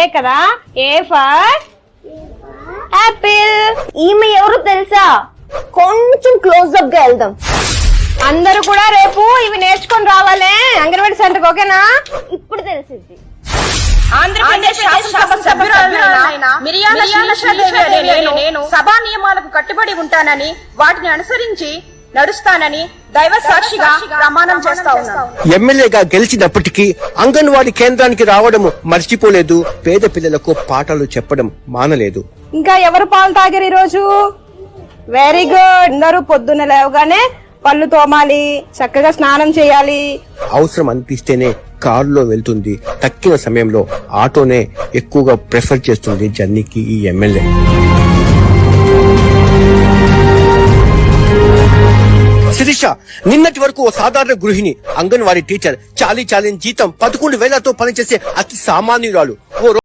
ఏ కదా? A for Apple ఈమె ఎవరు తెలుసా? కొంచెం క్లోజ్ అప్గా వెళ్దాం. అందరూ కూడా రేపు ఇవి నేర్చుకొని రావాలే. అంగన్వాడీ సెంటర్ ఓకేనా? ఇప్పుడు తెలిసింది ఆంధ్రప్రదేశ్ శాసనసభ నేను సభా నియమాలకు కట్టుబడి ఉంటానని వాటిని అనుసరించి నడుస్తానని దైవ సాక్షిగా ప్రమాణం చేస్తా ఉన్నాను. ఎమ్మెల్యేగా గెలిచినప్పటికీ అంగన్వాడీ కేంద్రానికి రావడం మర్చిపోలేదు. పేద పిల్లలకు పాఠాలు చెప్పడం మానలేదు. ఇంకా ఎవరు పాలు తాగారు ఈరోజు? వెరీ గుడ్ అందరూ పొద్దున్న లేవగానే పళ్ళు తోమాలి చక్కగా స్నానం చేయాలి. అవసరం అనిపిస్తేనే కారులో వెళ్తుంది. తక్కిన సమయంలో ఆటోనే ఎక్కువగా ప్రిఫర్ చేస్తుంది జర్నీకి ఈ ఎమ్మెల్యే. శిరీష నిన్నటి వరకు ఓ సాధారణ గృహిణి అంగన్వాడీ టీచర్ చాలీ చాలిన జీతం పదకొండు వేలతో పనిచేసే అతి సామాన్యురాలు. ఓ